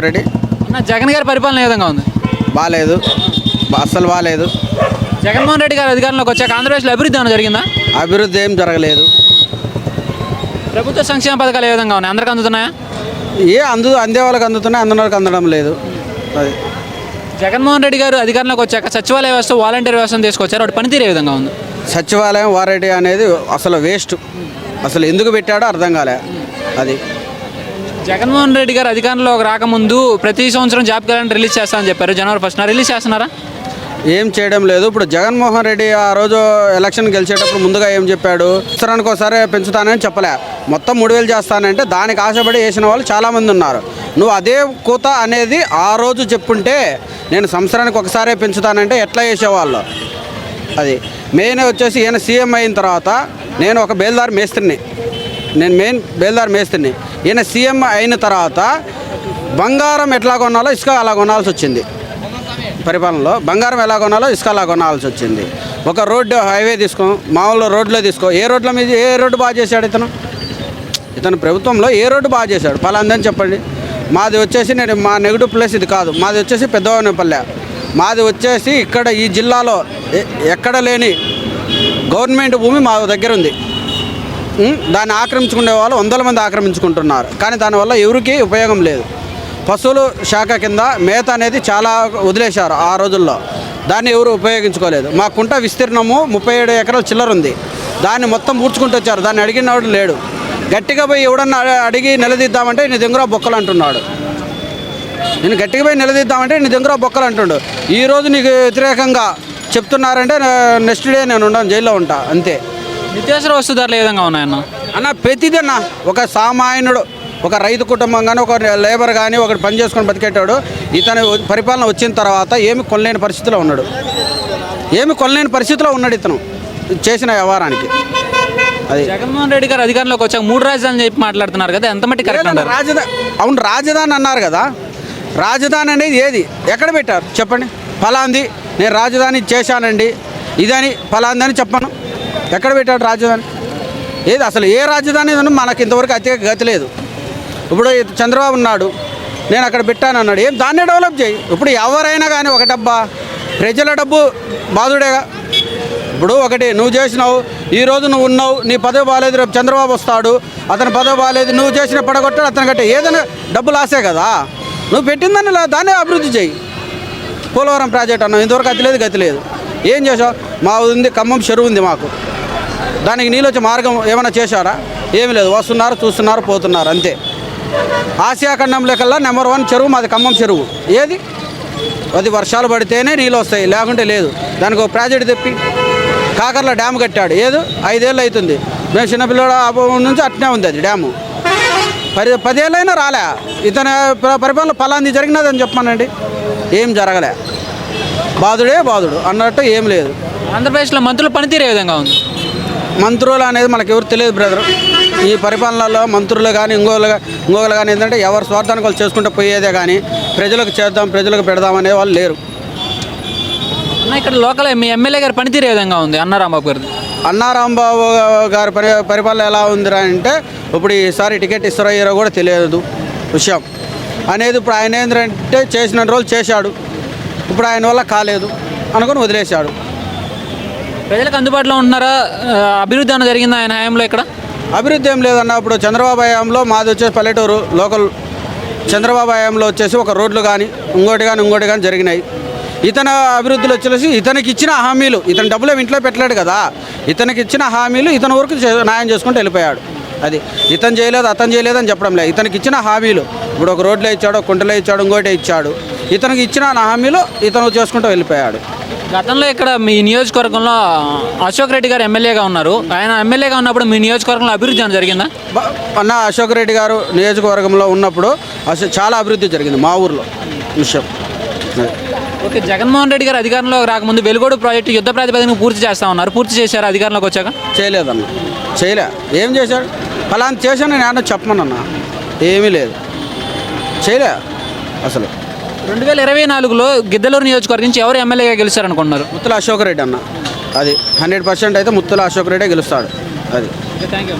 రెడ్డి అన్న జగన్ గారి పరిపాలన ఏ విధంగా ఉంది? బాగాలేదు అస్సలు బాగాలేదు జగన్మోహన్ రెడ్డి గారు అధికారంలోకి వచ్చాక ఆంధ్రప్రదేశ్లో అభివృద్ధి ఏమైనా జరిగిందా? అభివృద్ధి ఏం జరగలేదు. ప్రభుత్వ సంక్షేమ పథకాలు ఏ విధంగా ఉన్నాయి? అందరికి అందుతున్నాయా? ఏ అందు అందే వాళ్ళకి అందుతున్నాయి అందున వాళ్ళకి అందడం లేదు. అది. జగన్మోహన్ రెడ్డి గారు అధికారంలోకి వచ్చాక సచివాలయ వ్యవస్థ వాలంటీర్ వ్యవస్థను తీసుకొచ్చారు. వాటి పనితీరు ఏ విధంగా ఉంది? సచివాలయం వారెడ్డి అనేది అసలు వేస్ట్. అసలు ఎందుకు పెట్టాడో అర్థం కాలే. అది. జగన్మోహన్ రెడ్డి గారు అధికారంలోకి రాకముందు ప్రతి సంవత్సరం జాబ్ క్యాలెండర్ రిలీజ్ చేస్తామని చెప్పారు. జనవరి ఫస్ట్న రిలీజ్ చేస్తున్నారా? ఏం చేయడం లేదు. ఇప్పుడు జగన్మోహన్ రెడ్డి ఆ రోజు ఎలక్షన్ గెలిచేటప్పుడు ముందుగా ఏం చెప్పాడు? సంవత్సరానికి ఒకసారి పెంచుతానని చెప్పలే. మొత్తం మూడు వేలు చేస్తానంటే దానికి ఆశపడి వేసిన వాళ్ళు చాలామంది ఉన్నారు. నువ్వు అదే కూత అనేది ఆ రోజు చెప్పుంటే నేను సంవత్సరానికి ఒకసారే పెంచుతానంటే ఎట్లా వేసేవాళ్ళు అది మెయిన్ వచ్చేసి ఈయన సీఎం అయిన తర్వాత నేను ఒక బేల్దార్ మేస్త్రిని. నేను మెయిన్ బేల్దార్ మేస్త్రిని. ఈయన సీఎం అయిన తర్వాత బంగారం ఎట్లా కొనాలో ఇసుక అలా కొనాల్సి వచ్చింది. పరిపాలనలో బంగారం ఎలా కొనాలో ఇసుక అలా కొనాల్సి వచ్చింది. ఒక రోడ్డు హైవే తీసుకో మామూలు రోడ్లో తీసుకో. ఏ రోడ్ల మీద ఏ రోడ్డు బాగా చేశాడు ఇతను? ఇతను ప్రభుత్వంలో ఏ రోడ్డు బాగా చేశాడు? పలాందని చెప్పండి. మాది వచ్చేసి నేను మా నెగిటివ్ ప్లేస్ ఇది కాదు. మాది వచ్చేసి పెద్దవనపల్లె. మాది వచ్చేసి ఇక్కడ ఈ జిల్లాలో ఎక్కడ లేని గవర్నమెంట్ భూమి మా దగ్గర ఉంది. దాన్ని ఆక్రమించుకునే వాళ్ళు వందల మంది ఆక్రమించుకుంటున్నారు. కానీ దానివల్ల ఎవరికీ ఉపయోగం లేదు. పశువుల శాఖ కింద మేత అనేది చాలా వదిలేశారు ఆ రోజుల్లో. దాన్ని ఎవరు ఉపయోగించుకోలేదు. మా కుంట విస్తీర్ణము ముప్పై ఏడు ఎకరాల చిల్లర ఉంది. దాన్ని మొత్తం పూడ్చుకుంటూ వచ్చారు. దాన్ని అడిగినవాడు లేడు. గట్టిగా పోయి ఎవడన్నా అడిగి నిలదీద్దామంటే నీ దగ్గర బొక్కలు అంటున్నాడు. నేను గట్టిగా పోయి నిలదీద్దామంటే నీ దగ్గర బొక్కలు అంటుండు. ఈరోజు నీకు వ్యతిరేకంగా చెప్తున్నారంటే నెక్స్ట్ డే నేను ఉండను జైల్లో ఉంటా. అంతే. నిత్యావసర వస్తు ధరలు ఏ విధంగా ఉన్నాయన్న? అన్న ప్రతిదన్న ఒక సామాన్యుడు ఒక రైతు కుటుంబం కానీ ఒక లేబర్ కానీ ఒకటి పని చేసుకొని బతికేటాడు ఇతని పరిపాలన వచ్చిన తర్వాత ఏమి కొనలేని పరిస్థితిలో ఉన్నాడు. ఏమి కొనలేని పరిస్థితిలో ఉన్నాడు ఇతను చేసిన వ్యవహారానికి. అది. జగన్మోహన్ రెడ్డి గారు అధికారంలోకి వచ్చాక మూడు రాజధానులు చెప్పి మాట్లాడుతున్నారు కదా ఎంత మట్టి రాజధాని అవును రాజధాని అన్నారు కదా. రాజధాని అనేది ఏది? ఎక్కడ పెట్టారు? చెప్పండి. ఫలాంది నేను రాజధాని చేశానండి. ఇదని ఫలాంది అని చెప్పను. ఎక్కడ పెట్టాడు రాజధాని? ఏది అసలు ఏ రాజధాని మనకి ఇంతవరకు అతి గతి లేదు. ఇప్పుడు చంద్రబాబు ఉన్నాడు నేను అక్కడ పెట్టాను అన్నాడు ఏం దాన్నే డెవలప్ చేయి? ఇప్పుడు ఎవరైనా కానీ ఒక డబ్బా ప్రజల డబ్బు బాధుడేగా ఇప్పుడు ఒకటి నువ్వు చేసినావు ఈ రోజు నువ్వు ఉన్నావు నీ పదవి బాగాలేదు రేపు చంద్రబాబు వస్తాడు అతని పదవి బాగాలేదు నువ్వు చేసిన పడగొట్టాడు అతను కట్టే ఏదైనా డబ్బు లాసే కదా. నువ్వు పెట్టిందని దాన్నే అభివృద్ధి చేయి. పోలవరం ప్రాజెక్ట్ అన్నావు ఇంతవరకు గతి లేదు గతి లేదు. ఏం చేసావు? మా ఉంది ఖమ్మం చెరువు ఉంది మాకు. దానికి నీళ్ళు వచ్చే మార్గం ఏమైనా చేశారా? ఏమి లేదు. వస్తున్నారు చూస్తున్నారు పోతున్నారు అంతే. ఆసియా ఖండంలో కల్లా నెంబర్ వన్ చెరువు మాది ఖమ్మం చెరువు. ఏది? అది వర్షాలు పడితేనే నీళ్ళు వస్తాయి. లేకుంటే లేదు. దానికి ఒక ప్రాజెక్ట్ తెప్పి కాకర్ల డ్యామ్ కట్టాడు. ఏదో? ఐదేళ్ళు అవుతుంది. మేము చిన్నపిల్లల అభావం నుంచి అట్నే ఉంది అది డ్యాము. పది పదేళ్ళైనా రాలే. ఇతని పరిపాలన పరిపాలన ఫలాంది జరిగినదని చెప్పానండి ఏం జరగలే. బాధుడే బాధుడు అన్నట్టు ఏం లేదు. ఆంధ్రప్రదేశ్లో మంత్రుల పనితీరు ఏ విధంగా ఉంది? మంత్రులు అనేది మనకు ఎవరు తెలియదు బ్రదర్ ఈ పరిపాలనలో మంత్రులు కానీ గా- ఇంకోళ్ళు కానీ ఏంటంటే ఎవరు స్వార్థానికి వాళ్ళు చేసుకుంటూ పోయేదే కానీ ప్రజలకు చేద్దాం ప్రజలకు పెడదాం అనే వాళ్ళు లేరు. అన్న ఇక్కడ లోకల్ మీ ఎమ్మెల్యే గారి పనితీరు ఏ విధంగా ఉంది? అన్న రాంబాబు గారిది. అన్నారాంబాబు గారి పరి పరిపాలన ఎలా ఉందిరా అంటే ఇప్పుడు ఈసారి టికెట్ ఇస్తారో ఇరో కూడా తెలియదు విషయం. అనేది ఇప్పుడు ఆయన ఏంటంటే చేసిన రోజులు చేశాడు. ఇప్పుడు ఆయన వల్ల కాలేదు. అనుకుని వదిలేశాడు. ప్రజలకు అందుబాటులో ఉంటున్నారా అభివృద్ధి అన్న జరిగిందా ఆయన హయాంలో ఇక్కడ? అభివృద్ధి ఏం లేదన్న ఇప్పుడు చంద్రబాబు హయాంలో మాది వచ్చేసి పల్లెటూరు లోకల్ చంద్రబాబు హయాంలో వచ్చేసి ఒక రోడ్లు కానీ ఇంకోటి కానీ ఇంకోటి కానీ జరిగినాయి. ఇతను అభివృద్ధిలో వచ్చేసి ఇతనికి ఇచ్చిన హామీలు ఇతని డబ్బులు ఇంట్లో పెట్టలేడు కదా ఇతనికి ఇచ్చిన హామీలు ఇతని వరకు న్యాయం చేసుకుంటూ వెళ్ళిపోయాడు. అది ఇతను చేయలేదు అతను చేయలేదు అని చెప్పడం లేదు. ఇతనికి ఇచ్చిన హామీలు ఇప్పుడు ఒక రోడ్లో ఇచ్చాడు ఒక కుంటలో ఇచ్చాడు ఇంకోటి ఇచ్చాడు. ఇతనికి ఇచ్చిన హామీలు ఇతను చేసుకుంటూ వెళ్ళిపోయాడు. గతంలో ఇక్కడ మీ నియోజకవర్గంలో అశోక్ రెడ్డి గారు ఎమ్మెల్యేగా ఉన్నారు. ఆయన ఎమ్మెల్యేగా ఉన్నప్పుడు మీ నియోజకవర్గంలో అభివృద్ధి అని జరిగిందా? అన్న అశోక్ రెడ్డి గారు నియోజకవర్గంలో ఉన్నప్పుడు చాలా అభివృద్ధి జరిగింది మా ఊర్లో విషయం. ఓకే జగన్మోహన్ రెడ్డి గారు అధికారంలోకి రాకముందు వెలుగోడు ప్రాజెక్టు యుద్ధ ప్రాతిపదికన పూర్తి చేస్తా ఉన్నారు. పూర్తి చేశారు అధికారంలోకి వచ్చాక? చేయలేదన్న. చేయలే. ఏం చేశాడు? ఫలాంటి చేశాను నేను ఏమన్నా చెప్పమనన్నా. ఏమీ లేదు. చేయలే అసలు. రెండు వేల ఇరవై నాలుగులో గిద్దలూరు నియోజకవర్గం నుంచి ఎవరు ఎమ్మెల్యేగా గెలుస్తారనుకుంటున్నారు? ముత్తుల అశోక్ రెడ్డి అన్న. అది. హండ్రెడ్ పర్సెంట్ అయితే ముత్తుల అశోక్ రెడ్డే గెలుస్తాడు. అది. Thank you